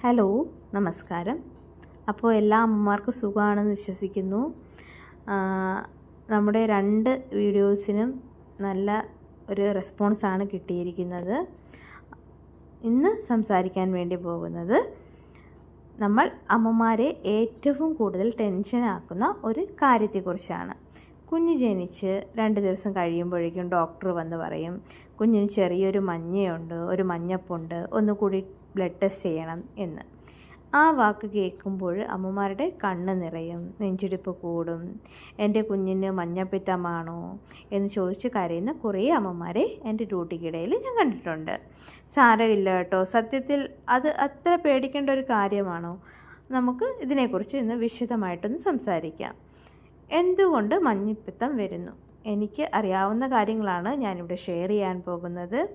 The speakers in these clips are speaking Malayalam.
ഹലോ നമസ്കാരം. അപ്പോൾ എല്ലാ അമ്മമാർക്കും സുഖമാണെന്ന് വിശ്വസിക്കുന്നു. നമ്മുടെ രണ്ട് വീഡിയോസിനും നല്ല ഒരു റെസ്പോൺസാണ് കിട്ടിയിരിക്കുന്നത്. ഇന്ന് സംസാരിക്കാൻ വേണ്ടി പോകുന്നത് നമ്മൾ അമ്മമാരെ ഏറ്റവും കൂടുതൽ ടെൻഷനാക്കുന്ന ഒരു കാര്യത്തെക്കുറിച്ചാണ്. കുഞ്ഞ് ജനിച്ച് രണ്ട് ദിവസം കഴിയുമ്പോഴേക്കും ഡോക്ടർ വന്ന് പറയും കുഞ്ഞിന് ചെറിയൊരു മഞ്ഞയുണ്ട് ഒരു മഞ്ഞപ്പുണ്ട് ഒന്നുകൂടി ബ്ലഡ് ടെസ്റ്റ് ചെയ്യണം എന്ന്. ആ വാക്ക് കേൾക്കുമ്പോൾ അമ്മമാരുടെ കണ്ണ് നിറയും നെഞ്ചിടിപ്പ് കൂടും. എന്റെ കുഞ്ഞിന് മഞ്ഞപ്പിത്തമാണോ? എന്ന് ചോദിച്ച് കരയുന്ന കുറേ അമ്മമാരെ എന്റെ ഡ്യൂട്ടിക്കിടയിൽ ഞാൻ കണ്ടിട്ടുണ്ട്. സാരമില്ല കേട്ടോ സത്യത്തിൽ അത് അത്ര പേടിക്കേണ്ട ഒരു കാര്യമാണോ? നമുക്ക് ഇതിനെക്കുറിച്ച് ഇന്ന് വിശദമായിട്ടൊന്ന് സംസാരിക്കാം. എന്തുകൊണ്ട് മഞ്ഞപ്പിത്തം വരുന്നു? എനിക്ക് അറിയാവുന്ന കാര്യങ്ങളാണ് ഞാനിവിടെ ഷെയർ ചെയ്യാൻ പോകുന്നത്.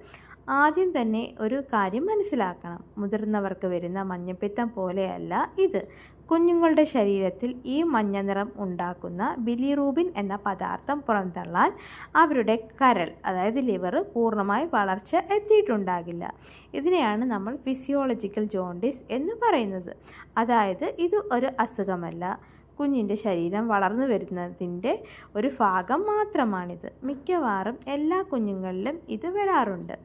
ആദ്യം തന്നെ ഒരു കാര്യം മനസ്സിലാക്കണം. മുതിർന്നവർക്ക് വരുന്ന മഞ്ഞപ്പിത്തം പോലെയല്ല ഇത്. കുഞ്ഞുങ്ങളുടെ ശരീരത്തിൽ ഈ മഞ്ഞ നിറം ഉണ്ടാക്കുന്ന ബിലിറൂബിൻ എന്ന പദാർത്ഥം പുറന്തള്ളാൻ അവരുടെ കരൾ അതായത് ലിവർ പൂർണമായി വളർച്ച എത്തിയിട്ടുണ്ടാകില്ല. ഇതിനെയാണ് നമ്മൾ ഫിസിയോളജിക്കൽ ജോണ്ടിസ് എന്ന് പറയുന്നത്. അതായത് ഇത് ഒരു അസുഖമല്ല. കുഞ്ഞിന്റെ ശരീരം വളർന്നു വരുന്നതിന്റെ ഒരു ഭാഗം മാത്രമാണിത്. മിക്കവാറും എല്ലാ കുഞ്ഞുങ്ങളിലും ഇത് വരാറുണ്ട്.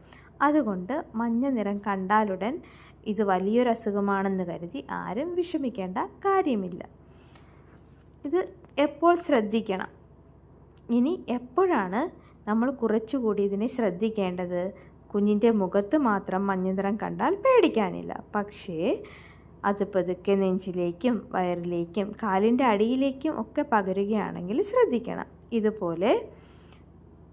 അതുകൊണ്ട് മഞ്ഞ നിറം കണ്ടാലുടൻ ഇത് വലിയൊരു അസുഖമാണെന്ന് കരുതി ആരും വിഷമിക്കേണ്ട കാര്യമില്ല. ഇത് എപ്പോൾ ശ്രദ്ധിക്കണം? ഇനി എപ്പോഴാണ് നമ്മൾ കുറച്ചുകൂടി ഇതിനെ ശ്രദ്ധിക്കേണ്ടത്? കുഞ്ഞിന്റെ മുഖത്ത് മാത്രം മഞ്ഞ നിറം കണ്ടാൽ പേടിക്കാനില്ല. പക്ഷേ അത് പതുക്കെ നെഞ്ചിലേക്കും വയറിലേക്കും കാലിന്റെ അടിയിലേക്കും ഒക്കെ പകരുകയാണെങ്കിൽ ശ്രദ്ധിക്കണം. ഇതുപോലെ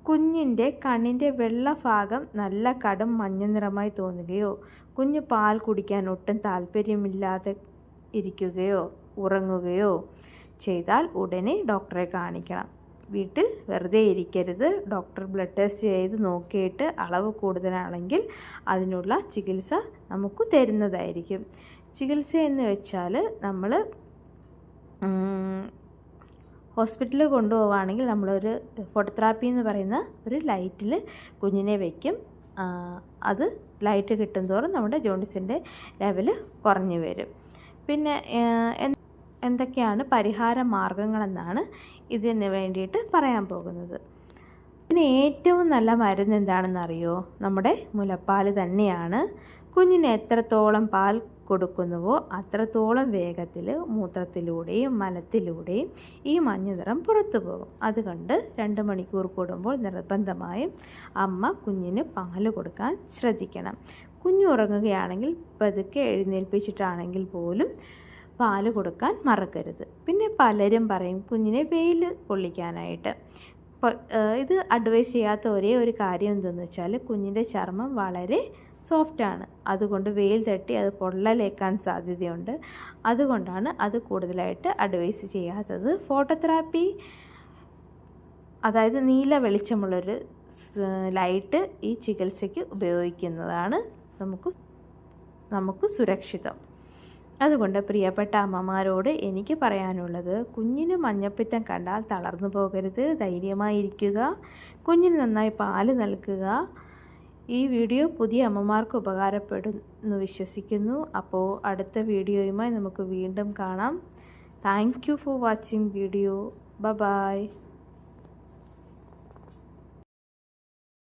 കുഞ്ഞിന്റെ കണ്ണിന്റെ വെള്ള ഭാഗം നല്ല കടും മഞ്ഞ നിറമായി തോന്നുകയോ കുഞ്ഞ് പാൽ കുടിക്കാൻ ഒട്ടും താല്പര്യമില്ലാതെ ഇരിക്കുകയോ ഉറങ്ങുകയോ ചെയ്താൽ ഉടനെ ഡോക്ടറെ കാണിക്കണം. വീട്ടിൽ വെറുതെ ഇരിക്കരുത്. ഡോക്ടർ ബ്ലഡ് ടെസ്റ്റ് ചെയ്ത് നോക്കിയിട്ട് അളവ് കൂടുതലാണെങ്കിൽ അതിനുള്ള ചികിത്സ നമുക്ക് തരുന്നതായിരിക്കും. ചികിത്സ എന്ന് വെച്ചാൽ നമ്മൾ ഹോസ്പിറ്റലിൽ കൊണ്ടുപോവുകയാണെങ്കിൽ നമ്മളൊരു ഫോട്ടോതെറാപ്പി എന്ന് പറയുന്ന ഒരു ലൈറ്റിൽ കുഞ്ഞിനെ വയ്ക്കും അത് ലൈറ്റ് കിട്ടും തോറും നമ്മുടെ ജോണ്ടിസിന്റെ ലെവൽ കുറഞ്ഞു വരും. പിന്നെ എന്തൊക്കെയാണ് പരിഹാര മാർഗങ്ങളെന്നാണ് ഇതിന് വേണ്ടിയിട്ട് പറയാൻ പോകുന്നത്. ഇതിന് ഏറ്റവും നല്ല മരുന്ന് എന്താണെന്ന് അറിയോ നമ്മുടെ മുലപ്പാൽ തന്നെയാണ്. കുഞ്ഞിന് എത്രത്തോളം പാൽ കൊടുക്കുന്നുവോ അത്രത്തോളം വേഗത്തിൽ മൂത്രത്തിലൂടെയും മലത്തിലൂടെയും ഈ മഞ്ഞ നിറം പുറത്തു പോകും. അതുകൊണ്ട് രണ്ട് മണിക്കൂർ കൂടുമ്പോൾ നിർബന്ധമായും അമ്മ കുഞ്ഞിന് പാൽ കൊടുക്കാൻ ശ്രദ്ധിക്കണം. കുഞ്ഞു ഉറങ്ങുകയാണെങ്കിൽ പതുക്കെ എഴുന്നേൽപ്പിച്ചിട്ടാണെങ്കിൽ പോലും പാൽ കൊടുക്കാൻ മറക്കരുത്. പിന്നെ പലരും പറയും കുഞ്ഞിനെ വെയിൽ കൊള്ളിക്കാനായിട്ട് ഇത് അഡ്വൈസ് ചെയ്യാത്ത ഒരേ ഒരു കാര്യം എന്തെന്ന് വെച്ചാൽ കുഞ്ഞിന്റെ ചർമ്മം വളരെ സോഫ്റ്റാണ് അതുകൊണ്ട് വെയിൽ തട്ടി അത് പൊള്ളലേക്കാൻ സാധ്യതയുണ്ട്. അതുകൊണ്ടാണ് അത് കൂടുതലായിട്ട് അഡ്വൈസ് ചെയ്യാത്തത്. ഫോട്ടോതെറാപ്പി അതായത് നീല വെളിച്ചമുള്ളൊരു ലൈറ്റ് ഈ ചികിത്സയ്ക്ക് ഉപയോഗിക്കുന്നതാണ് നമുക്ക് നമുക്ക് സുരക്ഷിതം. അതുകൊണ്ട് പ്രിയപ്പെട്ട അമ്മമാരോട് എനിക്ക് പറയാനുള്ളത് കുഞ്ഞിന് മഞ്ഞപ്പിത്തം കണ്ടാൽ തളർന്നു പോകരുത് ധൈര്യമായിരിക്കുക കുഞ്ഞിന് നന്നായി പാൽ നൽകുക. ഈ വീഡിയോ പുതിയ അമ്മമാർക്ക് ഉപകാരപ്പെടുന്നു വിശ്വസിക്കുന്നു. അപ്പോൾ അടുത്ത വീഡിയോയുമായി നമുക്ക് വീണ്ടും കാണാം. Thank for watching video. ബ ബായ്